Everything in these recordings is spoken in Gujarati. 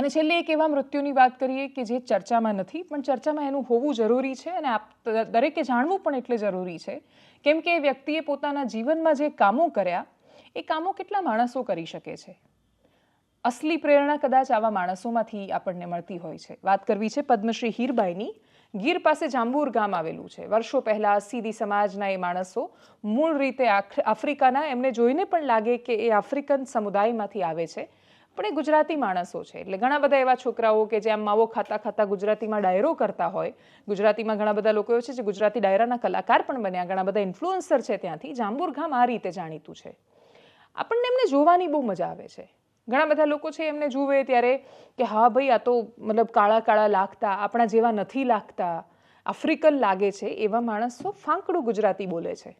અને છેલ્લે એક એવા મૃત્યુની વાત કરીએ કે જે ચર્ચામાં નથી, પણ ચર્ચામાં એનું હોવું જરૂરી છે અને આપ દરેકે જાણવું પણ એટલે જરૂરી છે. કેમ કે એ વ્યક્તિએ પોતાના જીવનમાં જે કામો કર્યા, એ કામો કેટલા માણસો કરી શકે છે? અસલી પ્રેરણા કદાચ આવા માણસોમાંથી આપણને મળતી હોય છે. વાત કરવી છે પદ્મશ્રી હીરબાઈની. ગીર પાસે જાંબુર ગામ આવેલું છે. વર્ષો પહેલાં સીધી સમાજના એ માણસો મૂળ રીતે આફ્રિકાના, એમને જોઈને પણ લાગે કે એ આફ્રિકન સમુદાયમાંથી આવે છે. પણ એ ગુજરાતી માણસો છે. એટલે ઘણા બધા એવા છોકરાઓ કે જે આમ માવો ખાતા ખાતા ગુજરાતીમાં ડાયરો કરતા હોય, ગુજરાતીમાં ઘણા બધા લોકો છે જે ગુજરાતી ડાયરાના કલાકાર પણ બન્યા. ઘણા બધા ઇન્ફ્લુઅન્સર છે ત્યાંથી. જાંબુર ગામ આ રીતે જાણીતું છે. આપણને એમને જોવાની બહુ મજા આવે છે. ઘણા બધા લોકો છે એમને જુએ ત્યારે કે હા ભાઈ, આ તો મતલબ કાળા કાળા લાગતા, આપણા જેવા નથી લાગતા. આફ્રિકન લાગે છે એવા માણસો ફાંકડું ગુજરાતી બોલે છે.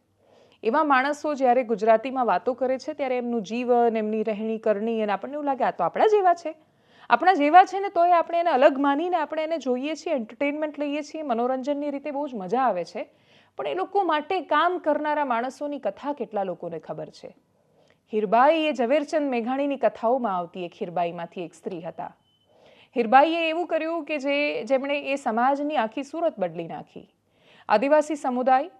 એવા માણસો જ્યારે ગુજરાતીમાં વાતો કરે છે, ત્યારે એમનું જીવન, એમની રહેણી કરણી અને આપણને એવું લાગે, આ તો આપણા જેવા છે. આપણા જેવા છે ને, તોય આપણે એને અલગ માનીને આપણે એને જોઈએ છીએ એન્ટરટેનમેન્ટ લઈએ છીએ, મનોરંજનની રીતે બહુ જ મજા આવે છે. પણ એ લોકો માટે કામ કરનારા માણસોની કથા કેટલા લોકોને ખબર છે? હીરબાઈ એ ઝવેરચંદ મેઘાણીની કથાઓમાં આવતી એક હીરબાઈમાંથી એક સ્ત્રી હતા. હીરબાઈએ એવું કર્યું કે જે, જેમણે એ સમાજની આખી સુરત બદલી નાખી. આદિવાસી સમુદાય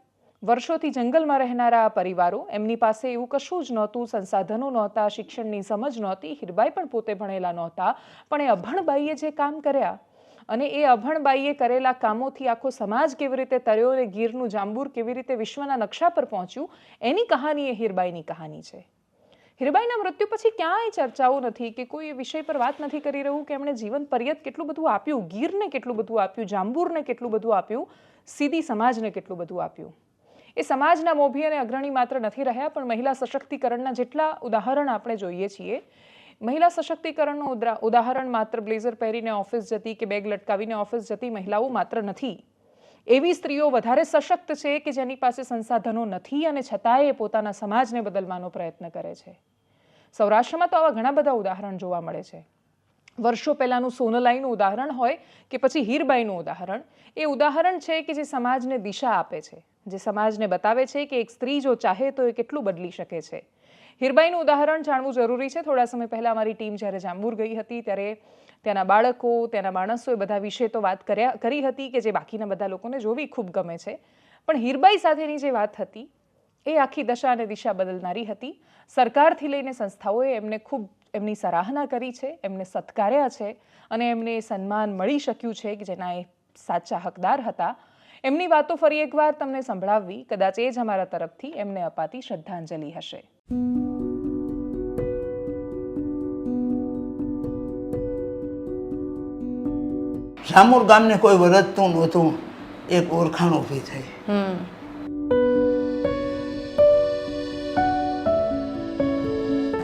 વર્ષોથી જંગલમાં રહેનારા આ પરિવારો એમની પાસે એવું કશું જ નહોતું, સંસાધનો નહોતા, શિક્ષણની સમજ નહોતી, હીરબાઈ પણ પોતે ભણેલા નહોતા, પણ એ અભણબાઈએ જે કામ કર્યા અને એ અભણબાઈએ કરેલા કામોથી આખો સમાજ કેવી રીતે તર્યો અને ગીરનું જાંબુર કેવી રીતે વિશ્વના નકશા પર પહોંચ્યું, એની કહાની એ હીરબાઈની કહાની છે. હીરબાઈના મૃત્યુ પછી ક્યાંય ચર્ચાઓ નથી કે કોઈ એ વિષય પર વાત નથી કરી રહ્યું કે એમણે જીવન પર્યત કેટલું બધું આપ્યું, ગીરને કેટલું બધું આપ્યું, જાંબુરને કેટલું બધું આપ્યું, સીધી સમાજને કેટલું બધું આપ્યું. એ સમાજના મોભી અને અગ્રણી માત્ર નથી રહ્યા, પણ મહિલા સશક્તિકરણના જેટલા ઉદાહરણ આપણે જોઈએ છીએ, મહિલા સશક્તિકરણનું ઉદાહરણ માત્ર બ્લેઝર પહેરીને ઓફિસ જતી કે બેગ લટકાવીને ઓફિસ જતી મહિલાઓ માત્ર નથી. એવી સ્ત્રીઓ વધારે સશક્ત છે કે જેની પાસે સંસાધનો નથી અને છતાંય પોતાના સમાજને બદલવાનો પ્રયત્ન કરે છે. સૌરાષ્ટ્રમાં તો આવા ઘણા બધા ઉદાહરણ જોવા મળે છે. વર્ષો પહેલાંનું સોનલાઈનું ઉદાહરણ હોય કે પછી હીરબાઈનું ઉદાહરણ, એ ઉદાહરણ છે કે જે સમાજને દિશા આપે છે, જે સમાજને બતાવે છે કે એક સ્ત્રી જો ચાહે તો એ કેટલું બદલી શકે છે. હીરબાઈનું ઉદાહરણ જાણવું જરૂરી છે. થોડા સમય પહેલાં અમારી ટીમ જ્યારે જાંબુર ગઈ હતી ત્યારે ત્યાંના બાળકો, ત્યાંના માણસો એ બધા વિશે તો વાત કર્યા, કરી હતી કે જે બાકીના બધા લોકોને જોવી ખૂબ ગમે છે. પણ હીરબાઈ સાથેની જે વાત હતી, એ આખી દશા અને દિશા બદલનારી હતી. સરકારથી લઈને સંસ્થાઓએ એમને ખૂબ એમની સરાહના કરી છે એમને સત્કાર્યા છે અને એમને સન્માન મળી શક્યું છે કે જેના એ સાચા હકદાર હતા. એમની વાતો ફરી એકવાર તમને સંભળાવવી કદાચ એ જ અમારા તરફથી એમને અપાતી શ્રદ્ધાંજલિ હશે. જામુર ગામને કોઈ વરતતું નહોતું. એક ઓળખાણ ઊભી થઈ.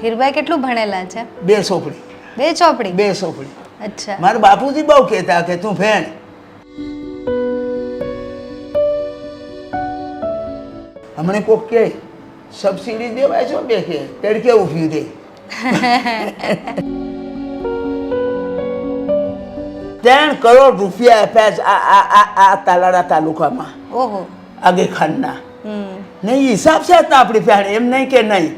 હીરબાઈ કેટલું ભણેલા છે? બે સોપડી. બે ચોપડી? બે સોપડી. અચ્છા. મારા બાપુજી બહુ કહેતા કે તું ભેણ. હમણે કોક કે સબસિડી દેવાય છો બે કે તડકે ઊભી દે ત્રણ કરોડ રૂપિયા આપ્યા છે આ આ આ તાલાડા તાલુકામાં. ઓહો. આગે ખાનના. નહીં હિસાબ છે આપણી પાસે એમ નહીં કે નહીં.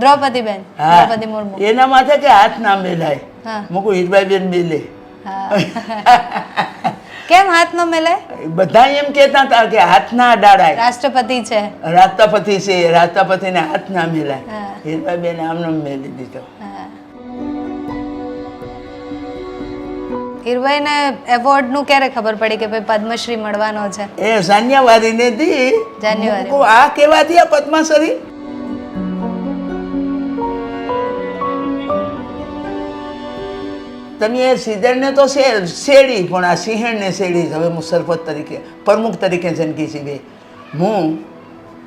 દ્રૌપદીબેન દ્રૌપદી મુર્મુ. એના માથે કે હાથ ના મેલાય. મૂકું હીરબાઈ બેન મેલે કેમ હાથ ન મેલાય? બધા એમ કહેતા હતા કે હાથ ના અડાડાય રાષ્ટ્રપતિ છે. રાષ્ટ્રપતિ છે રાષ્ટ્રપતિને હાથ ના મેલાય. હા. બેન આમને મેલી દીધો. હીરબાઈને એવોર્ડનું ક્યારે ખબર પડી કે ભાઈ પદ્મશ્રી મળવાનો છે? એ જાન્યુઆરીને દી જાન્યુઆરી. આ કેવા થયા પદ્માશ્રી તમે સિંહણને તો શેડી પણ આ સિંહણને શેડી. હવે હું સરપંચ તરીકે પ્રમુખ તરીકે જનકી બે. હું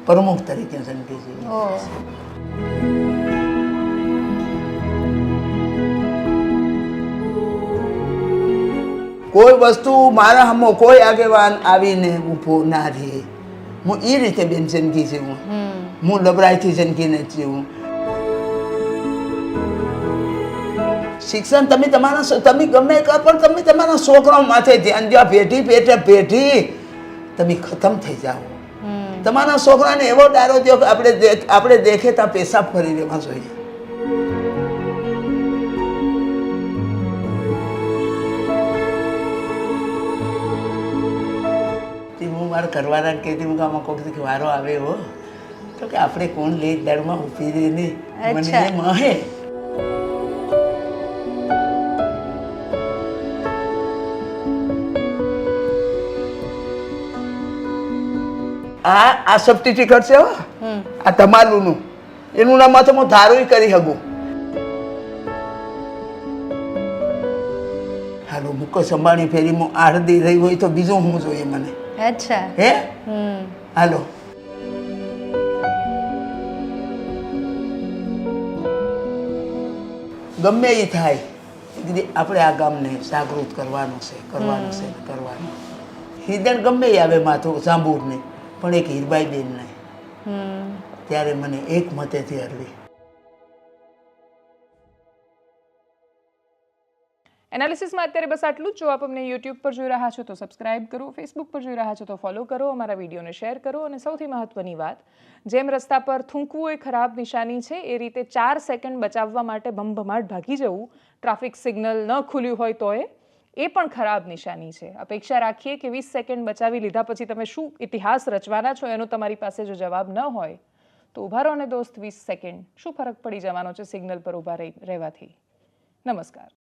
પ્રમુખ તરીકે જનકી છે. કોઈ વસ્તુ મારા હમો કોઈ આગેવાન આવીને ઊભો ના રહે. હું એ રીતે બેન જનકી છે હું. લબરાઈથી જિંદગી નથી હું શિક્ષણ તમે તમારા તમે ગમે પણ તમે તમારા છોકરાઓ માથે ધ્યાન દો પેઢી પેટે પેઢી તમે ખતમ થઈ જાઓ. તમારા છોકરાને એવો ડારો દો કે આપણે આપણે દેખે ત્યાં પેશાબ કરી લેવા જોઈએ. તે હું મારા કરવાના કહેતી હું કે આમાં કોઈક વારો આવે હો તો કે આપણે કોણ લે દાડમાં ઊભી રહીને? મને મહે આ આ સબસ્ટિટ્યુટ છે આ તમારુંનું. એનું નામ તો હું ધારું કરી શકું. હાલો મુકેશ અંબાણી ફેરીમાં આરદી રહી હોય તો બીજું હું જોઈએ મને. અચ્છા. હે? હાલો. ગમે એ થાય. દીદી આપણે આ ગામને જાગૃત કરવાનું છે કરવાનું છે કરવાનું. હિદણ ગમે એ આવે માથું સાંભળને. પણ એક હીરબાઈ બેન નહીં હમ. ત્યારે મને એક મતેથી હરવી. એનાલિસિસમાં અત્યારે બસ આટલું જ. જો આપ અમને યુટ્યુબ પર જોઈ રહ્યા છો તો સબસ્ક્રાઇબ કરો ફેસબુક પર જોઈ રહ્યા છો તો ફોલો કરો અમારા વિડીયોને શેર કરો અને સૌથી મહત્વની વાત જેમ રસ્તા પર થૂંકવું એ ખરાબ નિશાની છે એ રીતે ચાર સેકન્ડ બચાવવા માટે ભમભમાટ ભાગી જવું ટ્રાફિક સિગ્નલ ન ખુલ્યું હોય તોય એ પણ ખરાબ નિશાની છે. અપેક્ષા રાખીએ કે વીસ સેકન્ડ બચાવી લીધા પછી તમે શું ઇતિહાસ રચવાના છો એનો તમારી પાસે જો જવાબ ન હોય, તો ઊભા રહો ને દોસ્ત વીસ સેકન્ડ. શું ફરક પડી જવાનો છે? સિગ્નલ પર ઊભા રહી, રહેવાથી. નમસ્કાર.